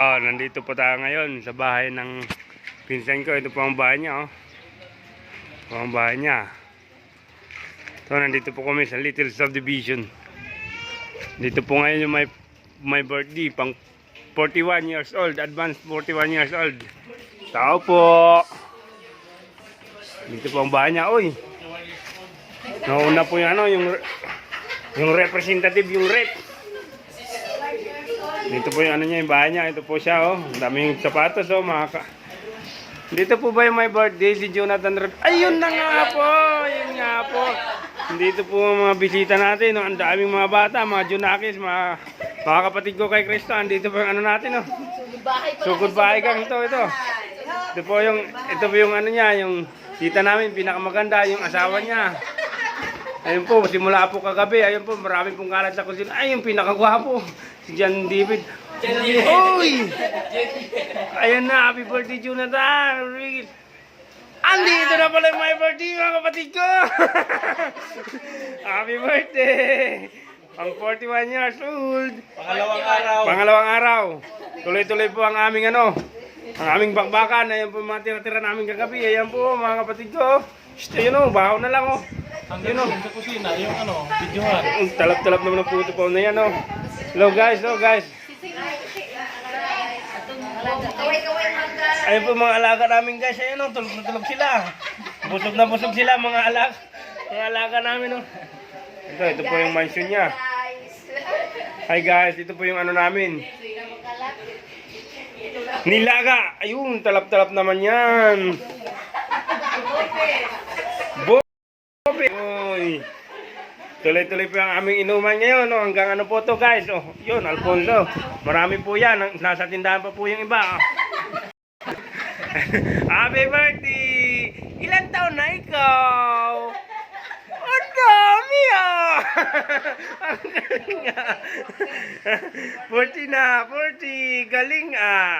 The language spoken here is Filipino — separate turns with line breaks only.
Ah, nandito po tayo ngayon sa bahay ng pinsan ko. Ito po ang bahay niya, oh. Ito ang bahay niya. So, nandito po kami sa Little Subdivision. Dito po ngayon yung my, my birthday, pang 41 years old, advanced 41 years old. Tao po. Dito po ang bahay niya, oy. Nauna po yung ano, yung yung representative, yung rep. Dito po yung ano niya, yung bahay niya. Ito po siya, oh. Ang daming sapatos, oh, mga ka... Dito po ba yung my birthday, si Jonathan Rep? Ayun na nga po! Ayun nga po. Dito po ang mga bisita natin, oh. Ang daming mga bata, mga Junakis, mga, mga kapatid ko kay Cristo. Andito po yung ano natin, oh. So, goodbye kang ito, ito. Ito po yung, ito po yung ano niya, yung tita namin, pinakamaganda, yung asawa niya. Ayun po, simula po kagabi, ayun po, marami pong kalat sa kusina. Ay, yung pinakagwapo, si John David. Uy! Ayun na, happy birthday, Jonathan! Rick. Andito na pala yung my birthday, mga kapatid ko! happy birthday! Ang 41 years old.
Pangalawang araw.
Pangalawang araw. Tuloy-tuloy po ang aming ano, ang aming bakbakan. Ayan po mga tira-tira namin kagabi. Ayan po mga kapatid ko. Yun o, baho na lang o.
Hanggang yun sa kusina, yung ano, videohan.
Ang talap-talap naman ang puto pa na yan o. Hello guys, hello guys. Ayun po mga alaga namin guys. Ayan o, tulog na tulog sila. Busog na busog sila mga alaga. Mga alaga namin o. Ito, ito po yung mansion niya. Hi guys, ito po yung ano namin. Nilaga! Ayun, talap-talap naman yan. Bobe! Uy! Tuloy-tuloy po ang aming inuman ngayon. No? Hanggang ano po to guys. Oh, yun, Alfonso. Marami po yan. Nasa tindahan pa po yung iba. Happy birthday! Ilan taon na ikaw? Ang dami ah! Ang galing ah! 40 na, 40. Galing ah!